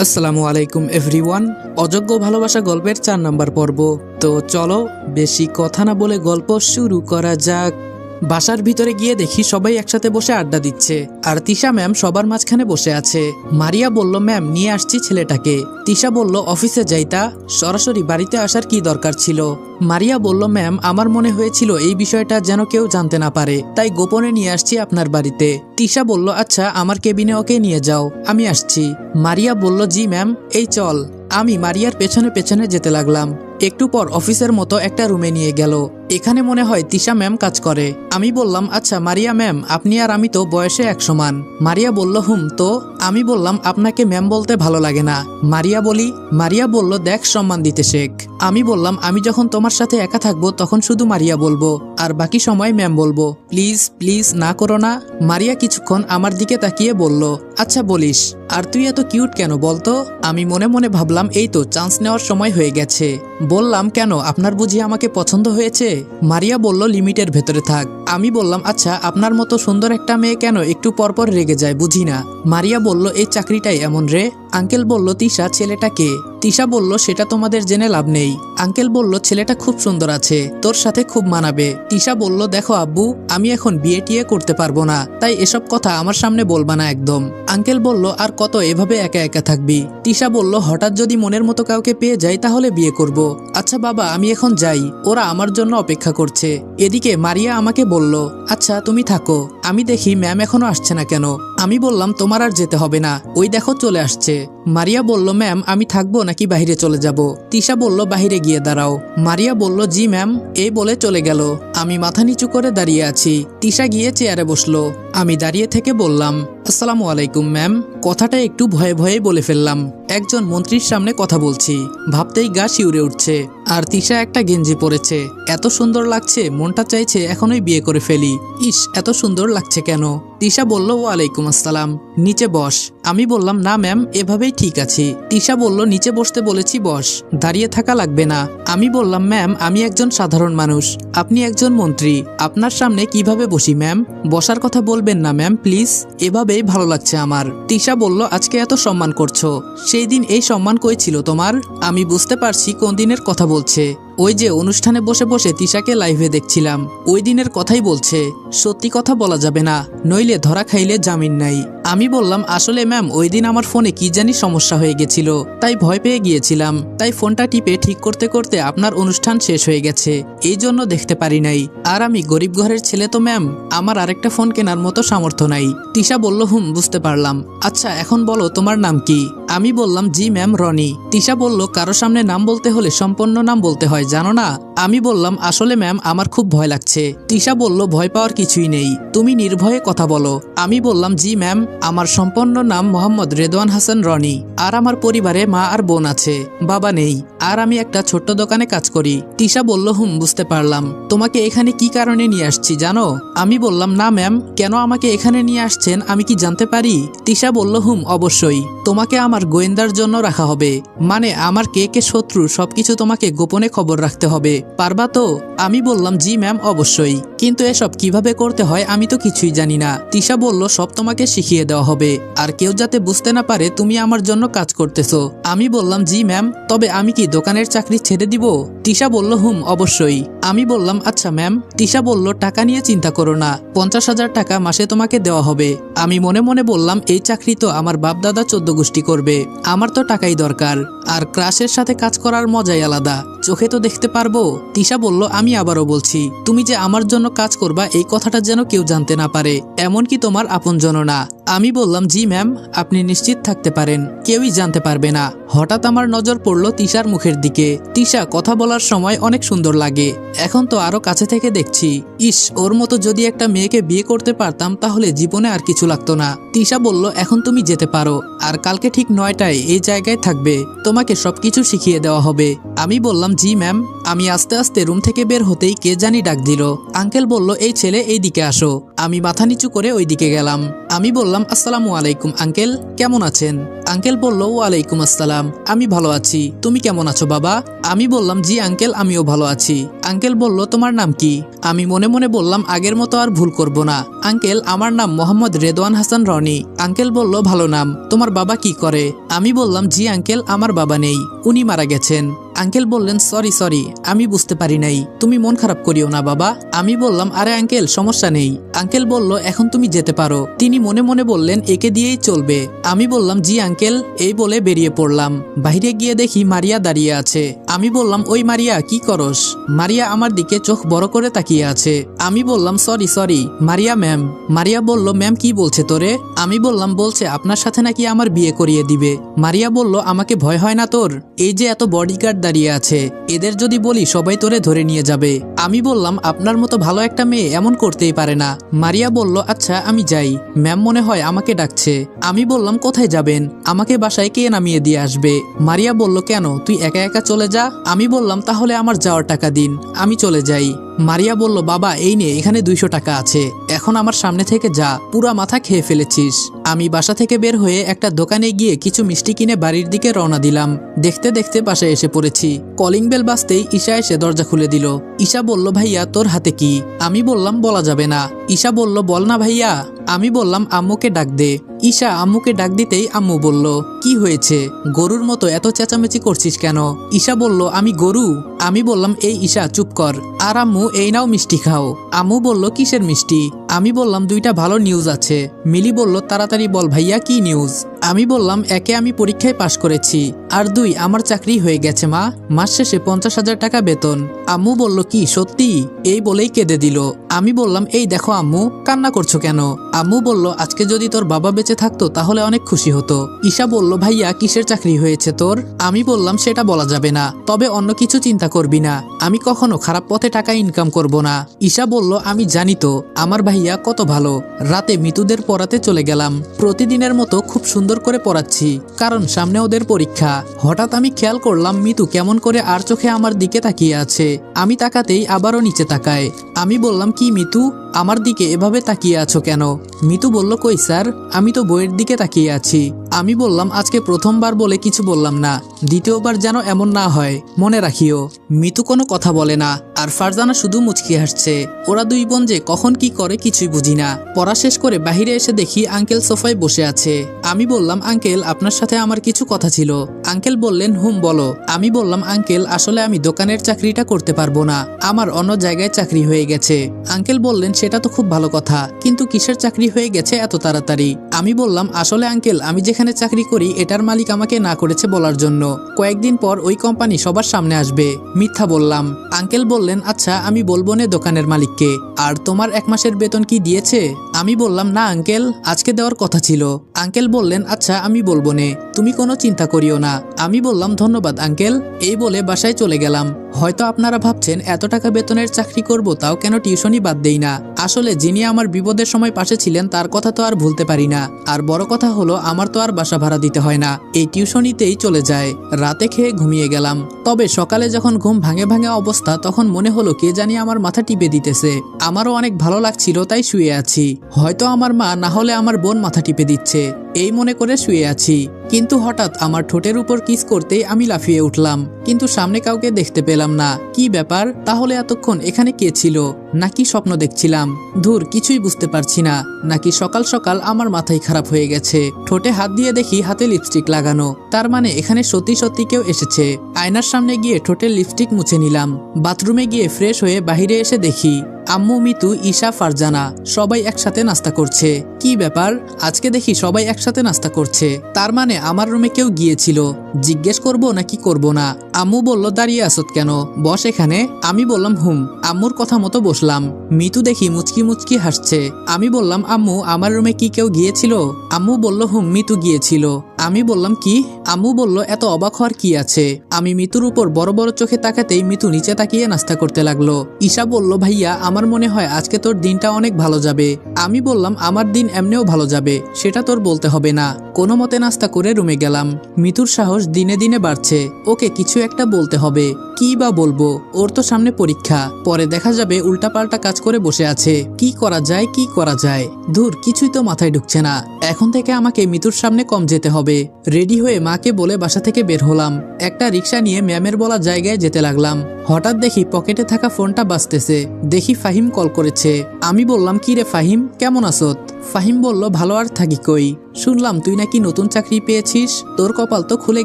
আসসালামু আলাইকুম, এভরিওয়ান। অযোগ্য ভালোবাসা গল্পের চার নাম্বার পর্ব। তো চলো, বেশি কথা না বলে গল্প শুরু করা যাক। বাসার ভিতরে গিয়ে দেখি সবাই একসাথে বসে আড্ডা দিচ্ছে। আর তিশা ম্যাম সবার মাঝখানে বসে আছে। মারিয়া বলল, ম্যাম, নিয়ে আসছি ছেলেটাকে। তিশা বলল, অফিসে যাইতা সরাসরি বাড়িতে আসার কি দরকার ছিল? মারিয়া বলল, ম্যাম, আমার মনে হয়েছিল এই বিষয়টা যেন কেউ জানতে না পারে। তাই গোপনে নিয়ে আসছি আপনার বাড়িতে। তিশা বলল আচ্ছা আমার কেবিনে ওকে নিয়ে যাও। আমি আসছি। মারিয়া বলল, জি, ম্যাম, এই চল। আমি মারিয়ার পেছনে পেছনে যেতে লাগলাম। একটু পর অফিসের মতো একটা রুমে নিয়ে গেল। এখানে মনে হয় তিশা ম্যাম কাজ করে। আমি বললাম আচ্ছা মারিয়া ম্যাম, আপনি আর আমি তো বয়সে এক সমান মারিয়া বলল, হুম, তো? আমি বললাম, আপনাকে ম্যাম বলতে ভালো লাগে না। মারিয়া বলি, মারিয়া বলল, দেখ, সম্মান দিতে শেখ। আমি বললাম, আমি যখন তোমার সাথে একা থাকব, তখন শুধু মারিয়া বলব, আর বাকি সময় ম্যাম বলব। প্লিজ প্লিজ না করো না। মারিয়া কিছুক্ষণ আমার দিকে তাকিয়ে বলল আচ্ছা বলিস, আর তুই এত কিউট কেন বলতো আমি মনে মনে ভাবলাম, এই তো, চান্স নেওয়ার সময় হয়ে গেছে। বললাম, কেন? আপনার বুঝি আমাকে পছন্দ হয়েছে? মারিয়া বলল, লিমিটের ভেতরে থাক। আমি বললাম আচ্ছা আপনার মতো সুন্দর একটা মেয়ে কেন একটু পরপর রেগে যায়, বুঝি না? মারিয়া বলল, এই চাকরিটাই এমন রে। আঙ্কেল বলল, তিশা ছেলেটাকে তিশা বলল, সেটা তোমাদের জেনে লাভ নেই। আঙ্কেল বলল, ছেলেটা খুব সুন্দর আছে, তোর সাথে খুব মানাবে। তিশা বলল, দেখো আব্বু, আমি এখন বিয়ে টিয়ে করতে পারব না, তাই এসব কথা আমার সামনে বলবা না একদম। আঙ্কেল বলল, আর কত এভাবে একা একা থাকবি? তিশা বলল, হঠাৎ যদি মনের মতো কাউকে পেয়ে যাই, তাহলে বিয়ে করব। আচ্ছা বাবা, আমি এখন যাই, ওরা আমার জন্য অপেক্ষা করছে। এদিকে মারিয়া আমাকে বলল আচ্ছা তুমি থাকো, আমি দেখি ম্যাম এখনও আসছে না কেন? আমি বললাম, তোমার আর যেতে হবে না। ওই দেখো চলে আসছে। মারিয়া বলল, ম্যাম, আমি থাকব নাকি বাহিরে চলে যাব? তিশা বলল, বাহিরে গিয়ে দাঁড়াও। মারিয়া বলল, জি, ম্যাম। এই বলে চলে গেল। আমি মাথা নিচু করে দাঁড়িয়ে আছি। তিশা গিয়ে চেয়ারে বসল। আমি দাঁড়িয়ে থেকে বললাম, আসসালামু আলাইকুম, ম্যাম। কথাটা একটু ভয়ে ভয়ে বলে ফেললাম। একজন মন্ত্রীর সামনে কথা বলছি। ভাবতেই গা শিউরে উঠছে। আর তিশা একটা গেঞ্জি পরেছে। এত সুন্দর লাগছে, মনটা চাইছে এখনই বিয়ে করে ফেলি। ইস, এত সুন্দর লাগছে কেন? তিশা বলল, ওয়ালাইকুম আসসালাম। নিচে বস। আমি বললাম, না, ম্যাম, এভাবেই ঠিক আছে। তিশা বলল, নিচে বসতে বলেছি, বস। দাঁড়িয়ে থাকা লাগবে না। আমি বললাম, ম্যাম, আমি একজন সাধারণ মানুষ। আপনি একজন মন্ত্রী। আপনার সামনে কীভাবে বসি, ম্যাম? বসার কথা বলবেন না, ম্যাম, প্লিজ। এভাবেই ভালো লাগছে আমার। তিশা বলল, আজকে এত সম্মান করছ। সেই দিন এই সম্মান কই তোমার? আমি বুঝতে পারছি কোন দিনের কথা বলছে। ওই যে অনুষ্ঠানে বসে বসে তিশাকে লাইভে দেখছিলাম। ওই দিনের কথাই বলছে, সত্যি কথা বলা যাবে না, নইলে ধরা খাইলে জামিন নাই। আমি বললাম, আসলে ম্যাম ওই দিন আমার ফোনে কি জানি সমস্যা হয়ে গেছিল, তাই ভয় পেয়ে গিয়েছিলাম। তাই ফোনটা টিপে ঠিক করতে করতে আপনার অনুষ্ঠান শেষ হয়ে গেছে, এই জন্য দেখতে পারি নাই। আর আমি গরিব ঘরের ছেলে তো ম্যাম আমার আরেকটা ফোন কেনার মতো সামর্থ্য নাই। তিশা বলল, হুম, বুঝতে পারলাম। আচ্ছা এখন বলো, তোমার নাম কি? আমি বললাম, জি ম্যাম, রনি। তিশা বলল, কারও সামনে নাম বলতে হলে সম্পন্ন নাম বলতে হয়, জানো না? আমি বললাম, আসলে ম্যাম, আমার খুব ভয় লাগছে। তিশা বলল, ভয় পাওয়ার কিছুই নেই। তুমি নির্ভয়ে কথা বলো। আমি বললাম, জি ম্যাম, আমার সম্পূর্ণ নাম মোহাম্মদ রেদওয়ান হাসান রনি। আর আমার পরিবারে মা আর বোন আছে, বাবা নেই। আর আমি একটা ছোট্ট দোকানে কাজ করি। তিশা বলল, হুম, বুঝতে পারলাম। তোমাকে এখানে কি কারণে নিয়ে আসছি, জানো? আমি বললাম, না ম্যাম, কেন আমাকে এখানে নিয়ে আসছেন, আমি কি জানতে পারি? তিশা বলল, হুম, অবশ্যই। তোমাকে আমার গোয়েন্দার জন্য রাখা হবে। মানে আমার কে কে শত্রু, সবকিছু তোমাকে গোপনে খবর রাখতে হবে। পারবা তো? আমি বললাম, জি ম্যাম, অবশ্যই। কিন্তু এসব কীভাবে করতে হয় আমি তো কিছুই জানি না। তিশা বলল, সব তোমাকে শিখিয়ে দেওয়া হবে। আর কেউ যাতে বুঝতে না পারে, তুমি আমার জন্য কাজ করতেছো। আমি বললাম, জি ম্যাম, তবে আমি কি দোকানের চাকরি ছেড়ে দিব? তিশা বলল, হুম, অবশ্যই। আমি বললাম আচ্ছা ম্যাম। তিশা বলল, টাকা নিয়ে চিন্তা করো না। পঞ্চাশ হাজার টাকা মাসে তোমাকে দেওয়া হবে। আমি মনে মনে বললাম, এই চাকরি তো আমার বাপদাদা চোদ্দ গোষ্ঠী করবে। আমার তো টাকাই দরকার। আর ক্রাশের সাথে কাজ করার মজাই আলাদা। চোখে তো দেখতে পারব? তিশা বলল, আমি আবারও বলছি, তুমি যে আমার জন্য কাজ করবা, এই কথাটা যেন কেউ জানতে না পারে। এমনকি তোমার আপনজন না। আমি বললাম, জি ম্যাম, আপনি নিশ্চিত থাকতে পারেন, কেউই জানতে পারবে না। হঠাৎ আমার নজর পড়ল তিশার মুখের দিকে। তিশা কথা বলার সময় অনেক সুন্দর লাগে। এখন তো আরও কাছে থেকে দেখছি। ইস, ওর মতো যদি একটা মেয়েকে বিয়ে করতে পারতাম, তাহলে জীবনে আর কিছু লাগতো না। তিশা বলল, এখন তুমি যেতে পারো, আর কালকে ঠিক নয়টায় এই জায়গায় থাকবে। তোমাকে সবকিছু শিখিয়ে দেওয়া হবে। আমি বললাম, জি ম্যাম, আমি আস্তে আস্তে রুম থেকে বের হতেই কে জানি ডাক দিল। আঙ্কেল বলল, এই ছেলে, এই দিকে আসো। আমি মাথা নিচু করে ওই দিকে গেলাম। আমি বললাম, আসসালামু আলাইকুম, আঙ্কেল, কেমন আছেন? আঙ্কেল বলল, ওয়ালাইকুম আসসালাম, আমি ভালো আছি। তুমি কেমন আছো, বাবা? আমি বললাম, জি আঙ্কেল, আমিও ভালো আছি। আঙ্কেল বলল, তোমার নাম কি? আমি মনে মনে বললাম, আগের মতো আর ভুল করব না। আঙ্কেল, আমার নাম মোহাম্মদ রেদওয়ান হাসান রনি। আঙ্কেল বলল, ভালো নাম, তোমার বাবা কি করে? আমি বললাম, জি আঙ্কেল, আমার বাবা নেই, উনি মারা গেছেন। আঙ্কেল বললেন, সরি সরি, আমি বুঝতে পারি নাই। তুমি মন খারাপ করিও না, বাবা। আমি বললাম, আরে আঙ্কেল, সমস্যা নেই। আঙ্কেল বলল, এখন তুমি যেতে পারো। তিনি মনে মনে বললেন, একে দিয়েই চলবে। আমি বললাম, জি আঙ্কেল। এই বলে বেরিয়ে পড়লাম। বাইরে গিয়ে দেখি মারিয়া দাঁড়িয়ে আছে। আমি বললাম, ওই মারিয়া, কি করস? মারিয়া আমার দিকে চোখ বড় করে তাকিয়ে আছে। আমি বললাম, sorry sorry, Maria ma'am. Maria বলল, ম্যাম, কি বলছে তোরে? আমি বললাম, বলছে, আপনার সাথে নাকি আমার বিয়ে করিয়ে দিবে। মারিয়া বলল, আমাকে ভয় হয় না তোর? এই যে এত বডিগার্ড দাঁড়িয়ে আছে। এদের যদি বলি, সবাই তোরে ধরে নিয়ে যাবে। আমি বললাম, আপনার মতো ভালো একটা মেয়ে এমন করতেই পারে না। মারিয়া বলল আচ্ছা আমি যাই। ম্যাম মনে হয় আমাকে ডাকছে। আমি বললাম, কোথায় যাবেন? আমাকে বাসায় কে নামিয়ে দিয়ে আসবে? মারিয়া বলল, কেন? তুই একা একা চলে যা। আমি বললাম, তাহলে আমার যাওয়ার টাকা দিন। আমি চলে যাই। মারিয়া বলল, বাবা, এই নে, এখানে দুইশো টাকা আছে। এখন আমার সামনে থেকে যা। পুরা মাথা খেয়ে ফেলেছিস। আমি বাসা থেকে বের হয়ে একটা দোকানে গিয়ে কিছু মিষ্টি কিনে বাড়ির দিকে রওনা দিলাম। দেখতে দেখতে বাসায় এসে পড়েছি। কলিং বেল বাজতেই ঈশা এসে দরজা খুলে দিল। ঈশা বলল, ভাইয়া, তোর হাতে কি? আমি বললাম, বলা যাবে না। ঈশা বলল, বল না ভাইয়া। আমি বললাম, আম্মুকে ডাক দে। ঈশা আম্মুকে ডাক দিতেই আম্মু বলল, কি হয়েছে? গরুর মতো এত চেঁচামেচি করছিস কেন? ঈশা বলল, আমি গরু। আমি বললাম, এই ঈশা, চুপ কর। আর আম্মু, এই নাও মিষ্টি খাও। আম্মু বলল, কিসের মিষ্টি? আমি বললাম, দুইটা ভালো নিউজ আছে। মিলি বলল, তাড়াতাড়ি বল ভাইয়া, কি নিউজ আমি বললাম, একে আমি পরীক্ষায় পাশ করেছি। আর দুই, আমার চাকরি হয়ে গেছে, মা। মাস শেষে পঞ্চাশ হাজার টাকা বেতন। আম্মু বলল, কি, সত্যি? এই বলেই কেঁদে দিল। আমি বললাম, এই দেখো আম্মু, কান্না করছ কেন? আম্মু বলল, আজকে যদি তোর বাবা বেঁচে থাকতো, তাহলে অনেক খুশি হতো। ঈশা বলল, ভাইয়া, কিসের চাকরি হয়েছে তোর? আমি বললাম, সেটা বলা যাবে না। তবে অন্য কিছু চিন্তা করবি না। আমি কখনো খারাপ পথে টাকা ইনকাম করব না। ঈশা বলল, আমি জানি তো, আমার ভাইয়া কত ভালো। রাতে মিতুদের পড়াতে চলে গেলাম। প্রতিদিনের মতো খুব সুন্দর করে পড়াচ্ছি, কারণ সামনে ওদের পরীক্ষা। হঠাৎ আমি খেয়াল করলাম, মিতু কেমন করে আর চোখে আমার দিকে তাকিয়ে আছে। আমি তাকাতেই আবারও নিচে তাকায় আমি বললাম, কি মিতু? আমার দিকে এভাবে তাকিয়ে আছো কেন? মিতু বলল, কই স্যার? আমি তো বইয়ের দিকে তাকিয়ে আছি। আমি বললাম, আজকে প্রথমবার বলে কিছু বললাম না। দ্বিতীয়বার যেন এমন না হয়। মনে রাখিও, মিতু কোনো কথা বলে না। আর ফারজানা শুধু মুচকি হাসছে। ওরা দুই বোন যে কখন কি করে কিছুই বুঝি না। পড়া শেষ করে বাহিরে এসে দেখি আঙ্কেল সোফায় বসে আছে। আমি বললাম, আঙ্কেল, আপনার সাথে আমার কিছু কথা ছিল। আঙ্কেল বললেন, হুম, বলো। আমি বললাম, আঙ্কেল, আসলে আমি দোকানের চাকরিটা করতে পারব না। আমার অন্য জায়গায় চাকরি হয়ে গেছে। আঙ্কেল বললেন, সেটা তো খুব ভালো কথা। কিন্তু কিসের চাকরি হয়ে গেছে এত তাড়াতাড়ি? আমি বললাম, আসলে আঙ্কেল, আমি যেখানে চাকরি করি, এটার মালিক আমাকে না করেছে বলার জন্য। কয়েকদিন পর ওই কোম্পানি সবার সামনে আসবে। মিথ্যা বললাম। আঙ্কেল বললেন আচ্ছা আমি বলব নে দোকানের মালিককে। আর তোমার এক মাসের বেতন কি দিয়েছে? আমি বললাম, না, আঙ্কেল, আজকে দেওয়ার কথা ছিল। আঙ্কেল বললেন আচ্ছা আমি বলব নে। তুমি কোনো চিন্তা করিও না। আমি বললাম, ধন্যবাদ, আঙ্কেল। এই বলে বাসায় চলে গেলাম। হয়তো আপনারা ভাবছেন, এত টাকা বেতনের চাকরি করব, তাও কেন টিউশনই বাদ দেই না? আসলে যিনি আমার বিপদের সময় পাশে ছিলেন, তার কথা তো আর ভুলতে পারি না। আর বড় কথা হলো, আমার তো আর বাসা ভাড়া দিতে হয় না। এই টিউশনিতেই চলে যায়। রাতে খেয়ে ঘুমিয়ে গেলাম। তবে সকালে যখন ঘুম ভাঙে ভাঙে অবস্থা, তখন মনে হলো, কে জানি আমার মাথা টিপে দিতেছে। আমারও অনেক ভালো লাগছিল, তাই শুয়ে আছি। হয়তো আমার মা না হলে আমার বোন মাথা টিপে দিচ্ছে। এই মনে করে শুয়ে আছি। কিন্তু হঠাৎ আমার ঠোঁটের উপর কিস করতেই আমি লাফিয়ে উঠলাম। কিন্তু সামনে কাউকে দেখতে পেলাম না। কি ব্যাপার? তাহলে এতক্ষণ এখানে কে ছিল? নাকি স্বপ্ন দেখছিলাম? ধুর, কিছুই বুঝতে পারছি না। নাকি সকাল সকাল আমার মাথায় খারাপ হয়ে গেছে। ঠোঁটে হাত দিয়ে দেখি হাতে লিপস্টিক লাগানো। তার মানে এখানে সত্যি সত্যি কেউ এসেছে। আয়নার সামনে গিয়ে ঠোঁটের লিপস্টিক মুছে নিলাম। বাথরুমে গিয়ে ফ্রেশ হয়ে বাহিরে এসে দেখি, আম্মু, মিতু, ঈশা, ফারজানা সবাই একসাথে নাস্তা করছে। কি ব্যাপার? আজকে দেখি সবাই একসাথে নাস্তা করছে। তার মানে আমার রুমে কেউ গিয়েছিল। জিজ্ঞেস করব নাকি করব না? আম্মু বলল, দাঁড়িয়ে আসত কেন? বস এখানে। আমি বললাম, হুম। আম্মুর কথা মতো বসলাম। মিতু দেখি মুচকি মুচকি হাসছে। আমি বললাম, আম্মু, আমার রুমে কি কেউ গিয়েছিল? আম্মু বলল, হুম, মিতু গিয়েছিল। আমি বললাম, কি? আম্মু বলল, এত অবাক হওয়ার কি আছে? আমি মিতুর উপর বড় বড় চোখে তাকাতেই মিতু নিচে তাকিয়ে নাস্তা করতে লাগল। ঈশা বলল, ভাইয়া, আমার মনে হয় আজকে তোর দিনটা অনেক ভালো যাবে। আমি বললাম, আমার দিন এমনিও ভালো যাবে, সেটা তোর বলতে হবে না। কোনো মতে নাস্তা করে রুমে গেলাম। মিতুর সাহস দিনে দিনে বাড়ছে। ওকে, কিছু একটা বলতে হবে। কি বা বলব? ওর তো সামনে পরীক্ষা। পরে দেখা যাবে উল্টাপাল্টা কাজ করে বসে আছে। কি করা যায়, কি করা যায়? ধুর, কিছুই তো মাথায় ঢুকছে না। এখন থেকে আমাকে মিতুর সামনে কম যেতে হবে। রেডি হয়ে মাকে বলে বাসা থেকে বের হলাম। একটা রিক্সা নিয়ে ম্যামের বলা জায়গায় যেতে লাগলাম। হঠাৎ দেখি পকেটে থাকা ফোনটা বাঁচতেছে দেখি ফাহিম কল করেছে। আমি বললাম, কি রে ফাহিম, কেমন আসত ফাহিম বলল, ভালো আর থাকি কই? শুনলাম তুই নাকি নতুন চাকরি পেয়েছিস। তোর কপাল তো খুলে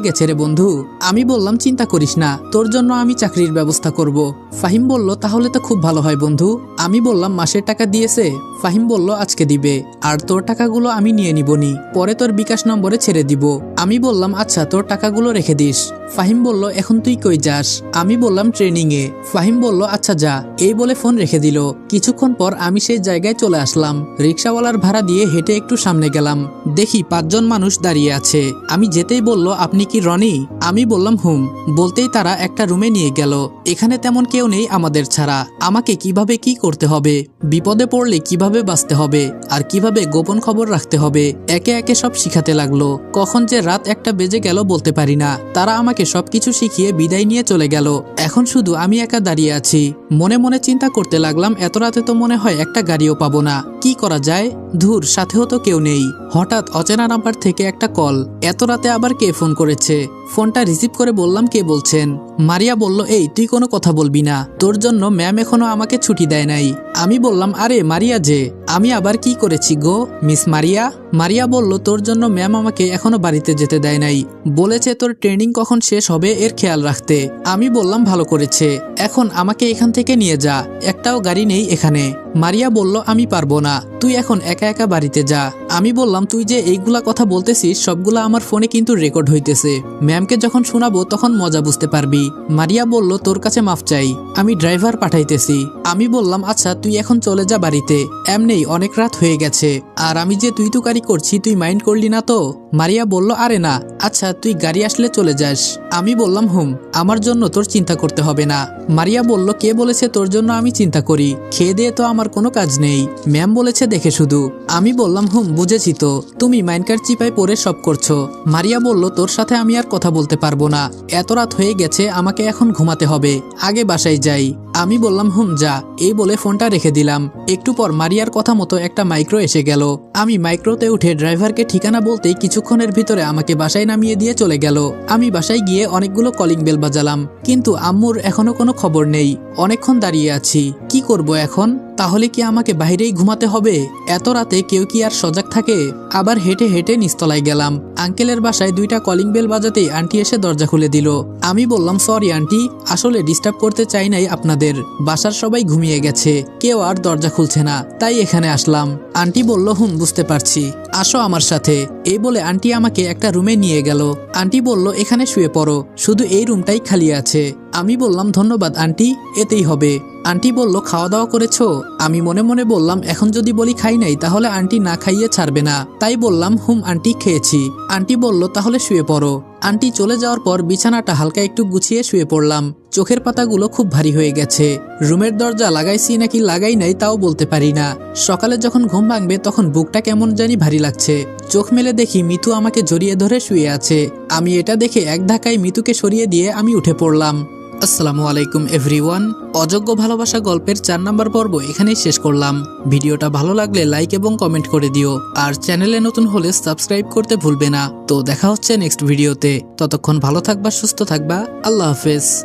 গেছে রে বন্ধু। আমি বললাম, চিন্তা করিস না, তোর জন্য আমি চাকরির ব্যবস্থা করব। ফাহিম বলল, তাহলে তো খুব ভালো হয় বন্ধু। আমি বললাম, মাসের টাকা দিয়েছে। ফাহিম বলল, আজকে দিবে। আর তোর টাকাগুলো আমি নিয়ে নিবনি। পরে তোর বিকাশ নম্বরে ছেড়ে দিব। আমি বললাম আচ্ছা তোর টাকাগুলো রেখে দিস। ফাহিম বলল, এখন তুই কই যাস? আমি বললাম ট্রেনিং এ ফাহিম বলল আচ্ছা যা। এই বলে ফোন রেখে দিল। কিছুক্ষণ পর আমি সেই জায়গায় চলে আসলাম। রিক্সাওয়ালার ভাড়া দিয়ে হেঁটে একটু সামনে গেলাম। দেখি পাঁচজন মানুষ দাঁড়িয়ে আছে। আমি যেতেই বলল, আপনি কি রনি? আমি বললাম, হুম। বলতেই তারা একটা রুমে নিয়ে গেল। এখানে তেমন কেউ নেই আমাদের ছাড়া। আমাকে কীভাবে কি করতে হবে? বিপদে পড়লে কীভাবে বাঁচতে হবে? আর কীভাবে গোপন খবর রাখতে হবে? একে একে সব শিখাতে লাগল। কখন যে রাত একটা বেজে গেল বলতে পারি না। তারা আমাকে সবকিছু শিখিয়ে বিদায় নিয়ে চলে গেল। এখন শুধু আমি একা দাঁড়িয়ে আছি। মনে মনে চিন্তা করতে লাগলাম, এত রাতে তো মনে হয় একটা গাড়িও পাবো না। কি করা যায়? ধুর, সাথেও তো কেউ নেই। হঠাৎ অচেনা নাম্বার থেকে একটা কল। এত রাতে আবার কে ফোন করেছে? ফোনটা রিসিভ করে বললাম কে বলছেন। মারিয়া বলল, এই, তুই কোনো কথা বলবি না। তোর জন্য ম্যাম এখনও আমাকে ছুটি দেয় নাই। আমি বললাম, আরে, মারিয়া যে, আমি আবার কি করেছি গো, মিস মারিয়া? মারিয়া বলল, তোর জন্য ম্যাম আমাকে এখনও বাড়িতে যেতে দেয় নাই। বলেছে, তোর ট্রেনিং কখন শেষ হবে এর খেয়াল রাখতে। আমি বললাম, ভালো করেছে। এখন আমাকে এখান থেকে নিয়ে যা। একটাও গাড়ি নেই এখানে। মারিয়া বলল, আমি পারব না। তুই এখন একা একা বাড়িতে যা। আমি বললাম, তুই যে এইগুলা কথা বলতেছিস, সবগুলা আমার ফোনে কিন্তু রেকর্ড হইতেছে। ম্যামকে যখন শোনাবো তখন মজা বুঝতে পারবি। মারিয়া বলল, তোর কাছে মাফ চাই। আমি ড্রাইভার পাঠাইতেছি। আমি বললাম আচ্ছা তুই এখন চলে যা বাড়িতে। এমনেই অনেক রাত হয়ে গেছে। আর আমি যে তুই তুকারি করছি, তুই মাইন্ড করলি না তো? মারিয়া বলল, আরে না। আচ্ছা তুই গাড়ি আসলে চলে যাস। আমি বললাম, হুম, আমার জন্য তোর চিন্তা করতে হবে না। মারিয়া বলল, কে বলেছে তোর জন্য আমি চিন্তা করি? খেয়ে দিয়ে তো আমার কোনো কাজ নেই। ম্যাম বলেছে, দেখে শুধু। আমি বললাম, হুম, বুঝেছি তো। তুমি মাইনকার চিপায় পরে সব করছ। মারিয়া বলল, তোর সাথে আমি আর কথা বলতে পারব না। এত রাত হয়ে গেছে আমাকে এখন ঘুমাতে হবে। আগে বাসায় যাই। আমি বললাম, হুম, যা। এই বলে ফোনটা রেখে দিলাম। একটু পর মারিয়ার কথা মতো একটা মাইক্রো এসে গেল। আমি মাইক্রোতে উঠে ড্রাইভারকে ঠিকানা বলতেই কিছুক্ষণের ভিতরে আমাকে বাসায় নামিয়ে দিয়ে চলে গেল। আমি বাসায় গিয়ে অনেকগুলো কলিং বেল বাজালাম, কিন্তু আম্মুর এখনও কোনো খবর নেই। অনেকক্ষণ দাঁড়িয়ে আছি। কি করব এখন? তাহলে কি আমাকে বাইরেই ঘুমাতে হবে? এত রাতে কেউ কি আর সজাগ থাকে? আবার হেঁটে হেঁটে নিস্তলায় গেলাম। আঙ্কেলের বাসায় দুইটা কলিং বেল বাজাতেই আন্টি এসে দরজা খুলে দিল। আমি বললাম, সরি, আন্টি। আসলে ডিস্টার্ব করতে চাই নাই আপনাদের। বাসার সবাই ঘুমিয়ে গেছে। কেউ আর দরজা খুলছে না। তাই এখানে আসলাম। আন্টি বলল, হুম, বুঝতে পারছি। আসো আমার সাথে। এই বলে আন্টি আমাকে একটা রুমে নিয়ে গেল। আন্টি বলল, এখানে শুয়ে পড়ো। শুধু এই রুমটাই খালি আছে। আমি বললাম, ধন্যবাদ আন্টি, এতেই হবে। আন্টি বলল খাওয়া দাওয়া করেছ? আমি মনে মনে বললাম, এখন যদি বলি খাই নাই, তাহলে আন্টি না খাইয়ে ছাড়বে না। তাই বললাম, হুম, আন্টি, খেয়েছি। আন্টি বলল, তাহলে শুয়ে পড়ো। আন্টি চলে যাওয়ার পর বিছানাটা হালকা একটু গুছিয়ে শুয়ে পড়লাম। চোখের পাতাগুলো খুব ভারী হয়ে গেছে। রুমের দরজা লাগাইছি নাকি লাগাই নাই তাও বলতে পারি না। সকালে যখন ঘুম ভাঙবে তখন বুকটা কেমন জানি ভারী লাগছে। চোখ মেলে দেখি মিতু আমাকে জড়িয়ে ধরে শুয়ে আছে। আমি এটা দেখে এক ধাক্কায় মিতুকে সরিয়ে দিয়ে আমি উঠে পড়লাম। আসসালামু আলাইকুম, এভরিওয়ান। অযোগ্য ভালোবাসা গল্পের চার নাম্বার পর্ব এখানেই শেষ করলাম। ভিডিওটা ভালো লাগলে লাইক এবং কমেন্ট করে দিও। আর চ্যানেলে নতুন হলে সাবস্ক্রাইব করতে ভুলবে না। তো দেখা হচ্ছে নেক্সট ভিডিওতে। ততক্ষণ ভালো থাকবা, সুস্থ থাকবা। আল্লাহ হাফেজ।